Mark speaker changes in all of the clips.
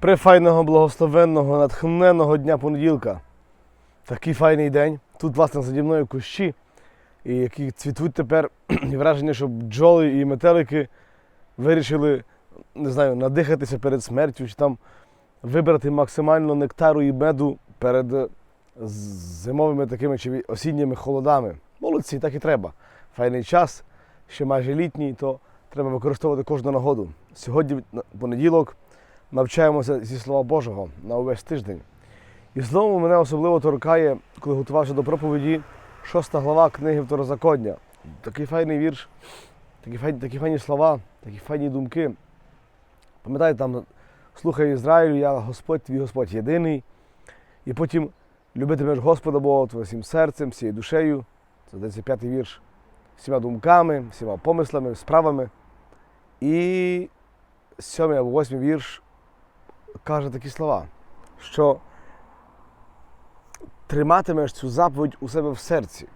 Speaker 1: Прифайного, благословенного, натхненного дня понеділка. Такий файний день. Тут, власне, заді мною кущі, і які цвітуть тепер, і враження, що бджоли і метелики вирішили, не знаю, надихатися перед смертю, чи там вибрати максимально нектару і меду перед е, зимовими такими чи осінніми холодами. Молодці, так і треба. Файний час, ще майже літній, то треба використовувати кожну нагоду. Сьогодні понеділок навчаємося зі Слова Божого на увесь тиждень. І знову мене особливо торкає, коли готувався до проповіді, шоста глава книги Второзаконня. Такий файний вірш, такі файні, такі файні слова, такі файні думки. Пам'ятаєте, там слухай Ізраїлю, я Господь, твій Господь єдиний. І потім любитимеш Господа Бога твоїм всім серцем, всією душею. Це здається п'ятий вірш. Всіма думками, всіма помислами, справами. І сьомий або восьмий вірш каже такі слова, що триматимеш цю заповідь у себе в серці.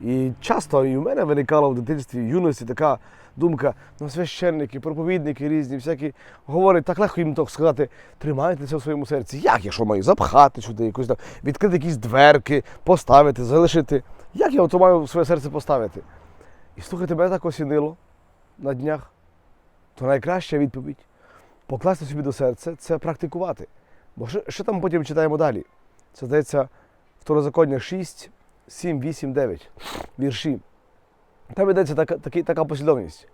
Speaker 1: І часто і у мене виникала в дитинстві, юності така думка, ну священники, проповідники різні, всякі говорять, так легко їм так сказати, тримайте це в своєму серці. Як я що маю запхати сюди, якусь там, відкрити якісь дверки, поставити, залишити. Як я ото маю в своє серце поставити? І слухайте, мене так осінило на днях. То найкраща відповідь покласти собі до серця це практикувати. Бо що, що там потім читаємо далі? Це здається Второзаконня 6, 7, 8, 9 вірші. Там йдеться така, такі, така послідовність.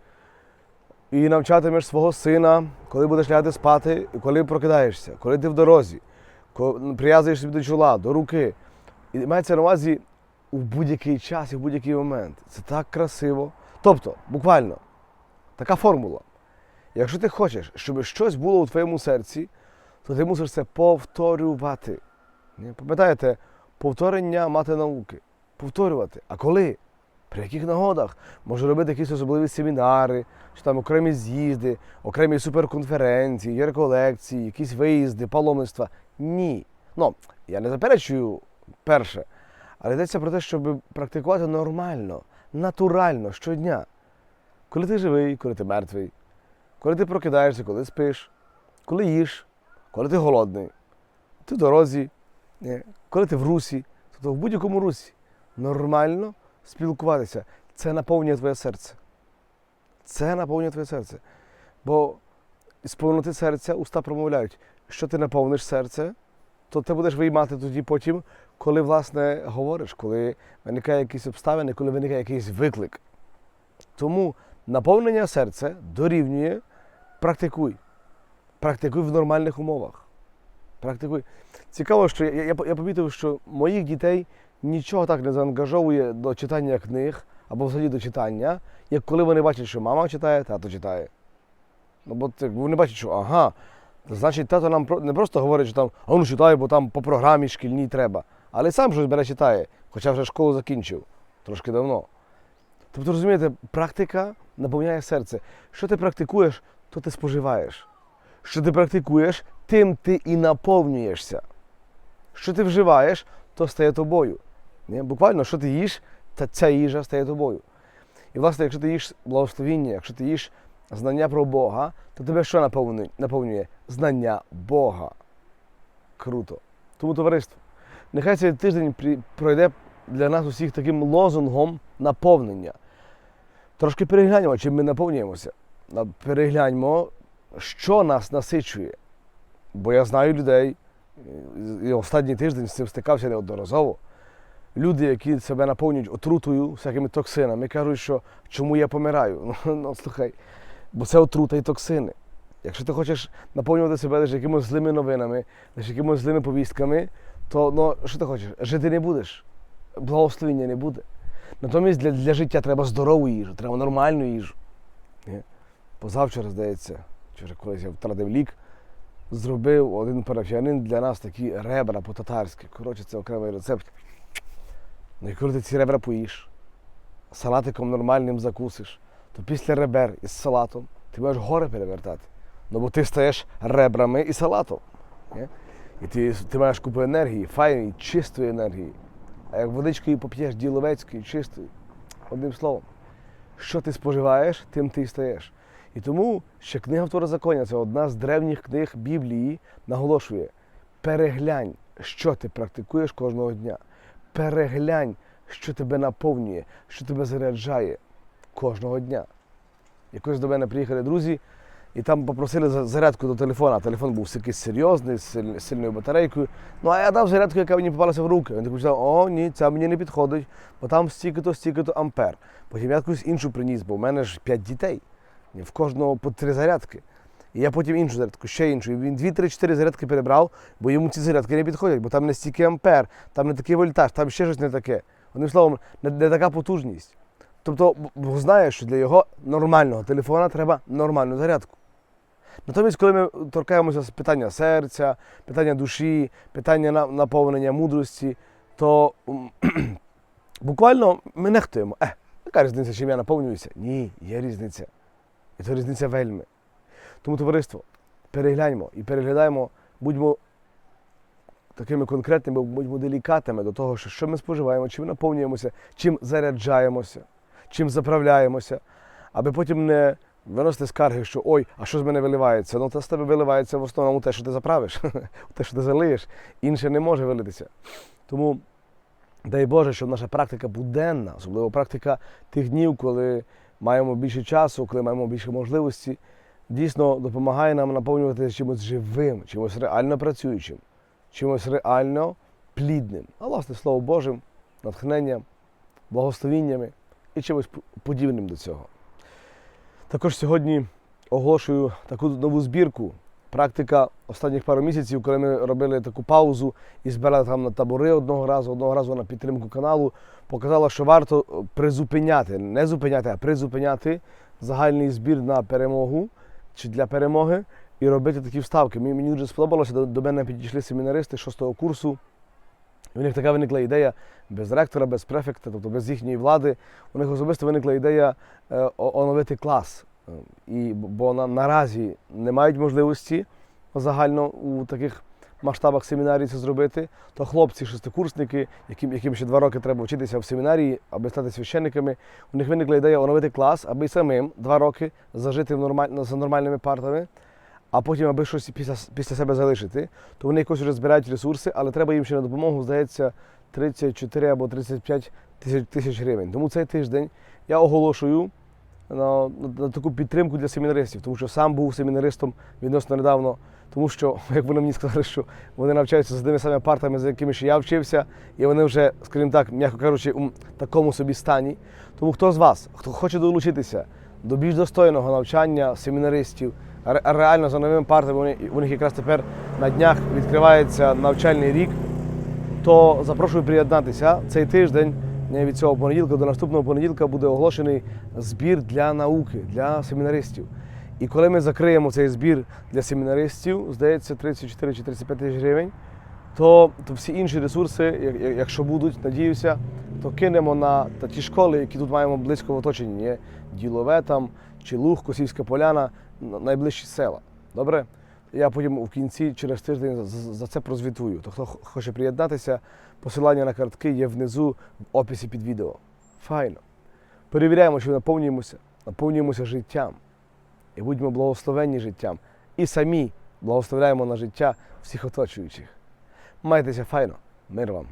Speaker 1: І навчатимеш свого сина, коли будеш лягати спати, і коли прокидаєшся, коли ти в дорозі, коли прив'язуєш собі до чола, до руки. І мається на увазі у будь-який час і в будь-який момент. Це так красиво. Тобто, буквально, така формула. Якщо ти хочеш, щоб щось було у твоєму серці, то ти мусиш це повторювати. Пам'ятаєте, повторення мати науки. Повторювати. А коли? При яких нагодах? Може робити якісь особливі семінари, чи там окремі з'їзди, окремі суперконференції, реколекції, якісь виїзди, паломництва. Ні. Ну, я не заперечую перше, але йдеться про те, щоб практикувати нормально, натурально щодня. Коли ти живий, коли ти мертвий, коли ти прокидаєшся, коли спиш, коли їш, коли ти голодний, ти в дорозі, коли ти в русі, тобто в будь-якому русі. Нормально спілкуватися. Це наповнює твоє серце. Це наповнює твоє серце. Бо з повноти серця уста промовляють, що ти наповниш серце, то ти будеш виймати тоді потім, коли, власне, говориш, коли виникає якісь обставини, коли виникає якийсь виклик. Тому наповнення серця дорівнює практикуй. Практикуй в нормальних умовах. Практикуй. Цікаво, що я, я, я помітив, що моїх дітей нічого так не заангажовує до читання книг або взагалі до читання, як коли вони бачать, що мама читає, тато читає. Ну, бо вони бачать, що ага, значить, тато нам не просто говорить, що там, а ну читай, бо там по програмі шкільній треба, але сам щось бере читає, хоча вже школу закінчив трошки давно. Тобто, розумієте, практика наповняє серце. Що ти практикуєш, то ти споживаєш. Що ти практикуєш, тим ти і наповнюєшся. Що ти вживаєш, то стає тобою. Ні? Буквально, що ти їш, та ця їжа стає тобою. І, власне, якщо ти їш благословіння, якщо ти їш знання про Бога, то тебе що наповнює? Знання Бога. Круто. Тому, товариство, нехай цей тиждень пройде для нас усіх таким лозунгом наповнення. Трошки перегляньмо, чим ми наповнюємося. На- Перегляньмо, що нас насичує. Бо я знаю людей, і останній тиждень з цим стикався неодноразово. Люди, які себе наповнюють отрутою, всякими токсинами, кажуть, що чому я помираю? Ну, ну слухай, бо це отрута і токсини. Якщо ти хочеш наповнювати себе лише якимось злими новинами, лише якимось злими повістками, то ну, що ти хочеш? Жити не будеш, благословення не буде. Натомість для, для життя треба здорову їжу, треба нормальну їжу. Позавчора, здається, чи вже колись я втратив лік, зробив один парафіянин для нас такі ребра по-татарськи. Коротше, це окремий рецепт. Ну і коли ти ці ребра поїш, салатиком нормальним закусиш, то після ребер із салатом ти будеш гори перевертати. Ну бо ти стаєш ребрами і салатом. І ти, ти маєш купу енергії, файної, чистої енергії. Водичкою поп'єш діловецької, чистої, одним словом, що ти споживаєш, тим ти і стаєш. І тому ще книга Второзаконня це одна з древніх книг Біблії, наголошує: переглянь, що ти практикуєш кожного дня. Переглянь, що тебе наповнює, що тебе заряджає кожного дня. Якось до мене приїхали друзі, і там попросили за- зарядку до телефона. Телефон був якийсь серйозний, з сильною батарейкою. Ну а я дав зарядку, яка мені попалася в руки. Він такий сказав, о, ні, ця мені не підходить, бо там стільки-то, стільки-то ампер. Потім я якусь іншу приніс, бо в мене ж п'ять дітей. В кожного по три зарядки. І я потім іншу зарядку, ще іншу. І він дві, три, чотири зарядки перебрав, бо йому ці зарядки не підходять, бо там не стільки ампер, там не такий вольтаж, там ще щось не таке. Одним словом, не, не така потужність. Тобто, знає, що для його нормального телефона треба нормальну зарядку. Натомість, коли ми торкаємося з питання серця, питання душі, питання на- наповнення мудрості, то буквально ми нехтуємо. Е, яка різниця, чим я наповнююся? Ні, є різниця. І це різниця вельми. Тому, товариство, перегляньмо і переглядаємо, будьмо такими конкретними, будьмо делікатними до того, що ми споживаємо, чим наповнюємося, чим заряджаємося, чим заправляємося, аби потім не виносити скарги, що ой, а що з мене виливається? Ну, та з тебе виливається в основному те, що ти заправиш, те, що ти залиєш, інше не може вилитися. Тому дай Боже, щоб наша практика буденна, особливо практика тих днів, коли маємо більше часу, коли маємо більше можливості, дійсно допомагає нам наповнюватися чимось живим, чимось реально працюючим, чимось реально плідним. А власне, Слово Божим, натхненням, благословіннями і чимось подібним до цього. Також сьогодні оголошую таку нову збірку. Практика останніх пару місяців, коли ми робили таку паузу і збирали там на табори одного разу, одного разу на підтримку каналу, показала, що варто е, призупиняти, не зупиняти, а призупиняти загальний збір на перемогу чи для перемоги і робити такі вставки. Мені, дуже сподобалося, до, мене підійшли семінаристи шостого курсу. У них така виникла ідея без ректора, без префекта, тобто без їхньої влади. У них особисто виникла ідея е, оновити клас. Е, І, бо на, наразі не мають можливості загально у таких масштабах семінарії це зробити, то хлопці, шестикурсники, яким, яким ще два роки треба вчитися в семінарії, аби стати священниками, у них виникла ідея оновити клас, аби й самим два роки зажити в нормаль... за нормальними партами, а потім аби щось після, після себе залишити. То вони якось вже збирають ресурси, але треба їм ще на допомогу, здається, 34 або 35 тисяч, тисяч гривень. Тому цей тиждень я оголошую на, на, таку підтримку для семінаристів, тому що сам був семінаристом відносно недавно, тому що, як вони мені сказали, що вони навчаються за тими самими партами, за якими ще я вчився, і вони вже, скажімо так, м'яко кажучи, у такому собі стані. Тому хто з вас, хто хоче долучитися до більш достойного навчання семінаристів, реально за новими партами, у них якраз тепер на днях відкривається навчальний рік, то запрошую приєднатися. Цей тиждень від цього понеділка до наступного понеділка буде оголошений збір для науки, для семінаристів. І коли ми закриємо цей збір для семінаристів, здається, 34 чи 35 тисяч гривень, то, то всі інші ресурси, як- як- якщо будуть, надіюся, то кинемо на ті школи, які тут маємо близько в оточенні. Є Ділове там, чи Луг, Косівська Поляна, найближчі села. Добре? Я потім в кінці через тиждень за- це прозвітую. То хто хоче приєднатися, посилання на картки є внизу в описі під відео. Файно. Перевіряємо, що наповнюємося, наповнюємося життям. І будьмо благословенні життям. І самі благословляємо на життя всіх оточуючих. Майтеся файно. Мир вам.